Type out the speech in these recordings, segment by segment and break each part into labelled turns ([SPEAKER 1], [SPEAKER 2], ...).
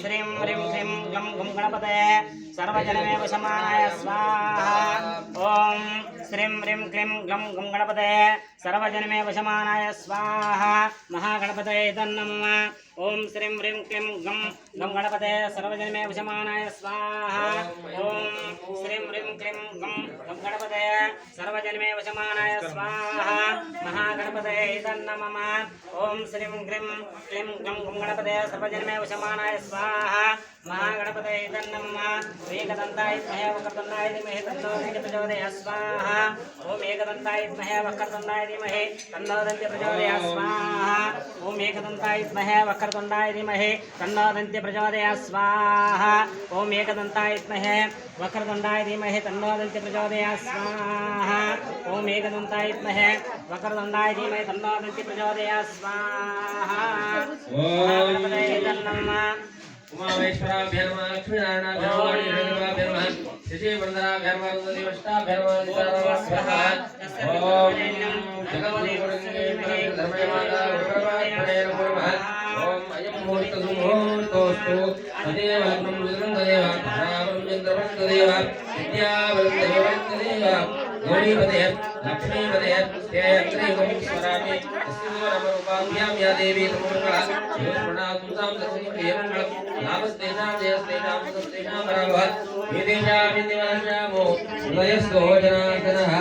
[SPEAKER 1] శ్రీం హ్రీం శ్రీం గం గం గణపతే సర్వజనమే సమానాయ. స్వాహ. ఓం. శ్రీం హ్రీం క్లీం గ్లం గం గణపతే సర్వజనమే వశమానాయ స్వాహ మహాగణపతే తన్నమ ఓం శ్రీం హ్రీం క్లీం గం గం గణపతే సర్వజనమే వశమానాయ స్వాహ ఓం శ్రీం హ్రీం క్లీం గం గం గణపతే సర్వజనమే వశమానాయ స్వాహ మహాగణపతే తన్నమ ఓం శ్రీం హ్రీం క్లీం గం గం గణపతే సర్వజనమే వశమానాయ స్వాహ మహాగణపతే ఏకదంతాయ మహే వక్రదండాయ ధీమహి తన్నో దంతి ప్రచోదయ స్వాహా ఓం ఏకదంతాయ మహే వక్రదండాయ ధీమహి తన్నో దంతి ప్రచోదయ స్వాహా ఓం ఏకదంతాయ మహే వక్రదండాయ ధీమహి తన్నో దంతి ప్రచోదయ స్వాహా ఓం ఏకదంతాయ వక్రదండాయ ధీమహి తన్నో దంతి ప్రచోదయ ఓం ఏకదంతాయ వక్రదండాయ ధీమహి తన్నో దంతి ప్రచోదయ
[SPEAKER 2] उमावेश्वरा भैरव लक्ष्मीनारायण भैरव भैरव भैरव शिशि वंदना भैरव नदी वष्टा भैरव नितारा स्वाहा ओम जगवदे वरंगे मने धर्मे माता वरवाय मने नमः ओम अयम मुहूर्त सुमुहूर्तोस्तु तदेव अग्नं रुद्रं तदेव रामं चन्द्रं तदेव विद्या वरं देवं तदेव गौरीपते लक्ष्मी वदेत्रेवं स्मरामि तस्यो नमरूपाभ्यां या देवी तमङ्गलं प्रणातुतां दशनि प्रियमङ्गलं नामस्तेषां, जयस्तेषां, सस्तेषां बराभवत् विदेशां विदिवाजामो हृदयस्तो जनार्दनः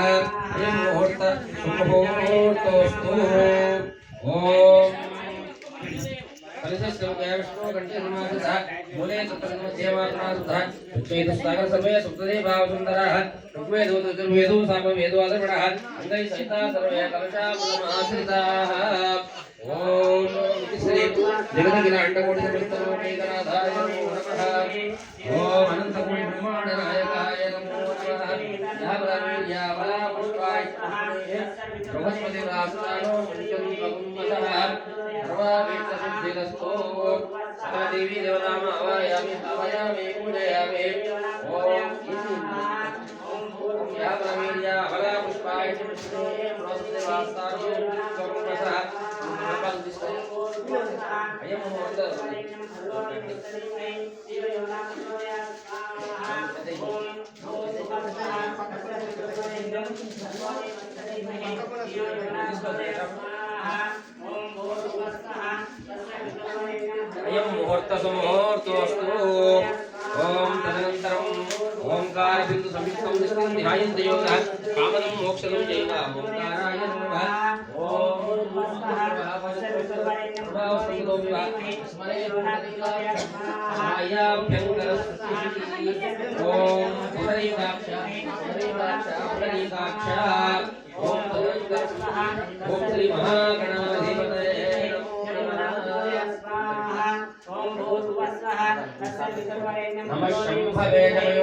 [SPEAKER 2] ब्रह्मोर्त ब्रह्मोर्तोस्तु ॐ सुन्दरः ऋग्वेदो यजुर्वेदो सामवेदोऽधर्मणः सहिता सर्वे कलशामुलमाश्रिताः ॐ श्री जगदखिलाण्डकोटिसमस्तलोकैकनाथाय नमो नमः ॐ अनन्तकोटिब्रह्माण्डनायकाय नमो नमः सर्वावेक्षसिद्धिरस्तु सदा देवी देवनाम आवायामि आवायामि पूजयामि ॐ या प्रवीर्या भगा पुष्पाय नमस्ते वास्तानु सर्वप्रसाद नमः అయం ముహూర్త సుముహూర్తోస్తు ఓం తదనంతరం ఓంకార బిందు సంయుక్తం నిస్తం ధ్యాయంతయోగ కామనం కామదం మోక్షదం చైవ ఓంకారాయ నమః. ॐ प्रणीताक्ष नमः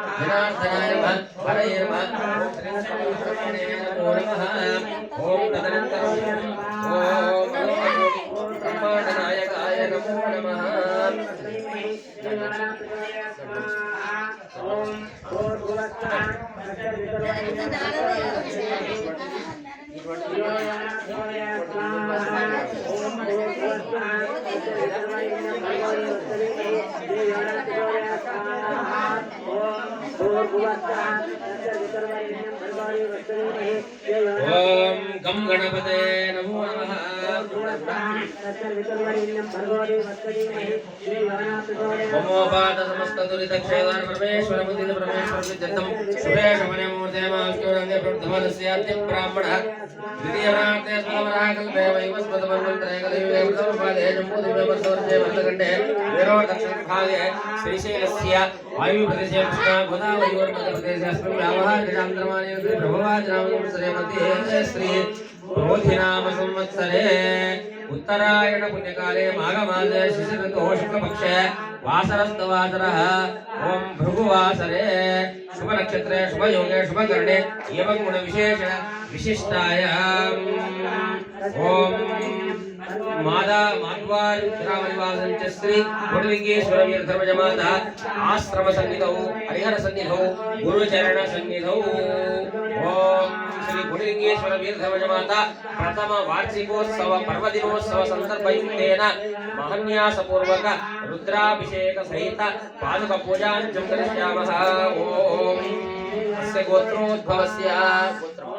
[SPEAKER 2] హరయే నమః ఓం నమః ఓం తదనంతరం ఓం బ్రహ్మాండనాయకాయ నమో నమః
[SPEAKER 1] ఓం
[SPEAKER 2] ఓం గం గణపతే నమో. నమః మమోపాత సమస్త దురిత క్షేదాన పరమేశ్వర బుద్ధిద పరమేశ్వర మూర్తే ध्वनस्याति ब्राह्मणः द्वितीयवराते स्वलवराकल्पे वैवस्वतमन्त्रैकलयुगेन्द्रपादे जम्बूदिव्यवर्षवर्षे वर्धकण्डे विरोधक्षभागे श्रीशैलस्य वायुप्रदेशे कृष्णाभुधा वयोर्मध्यप्रदेशेऽस्मिन् व्यावहारिकान्तरमाणे प्रभवाजनामसरे मध्ये श्री बोधिनामसंवत्सरे। उत्तरायण पुण्यकाले माघमासे शिशिरतो शुक्लपक्षे वासरस्तु वासरः ॐ भृगुवासरे शुभनक्षत्रे शुभयोगे शुभकरणे एवं गुणविशेष विशिष्टायाम् ॐ మాదా మాధ్వార్ శ్రావణివాసం చ శ్రీ పుడలింగేశ్వర వీరధర్మజమాత ఆశ్రమ సన్నిధౌ హరిహర సన్నిధౌ గురుచరణ సన్నిధౌ. ఓం శ్రీ పుడలింగేశ్వర వీరధర్మజమాత ప్రథమ వార్షికోత్సవ పర్వదినోత్సవ సందర్భయుక్తేన మహన్యాసపూర్వక రుద్రాభిషేక సహిత పాదుక పూజాంచం కరిష్యామః ఓం అస్య గోత్రోద్భవస్య. గోత్రం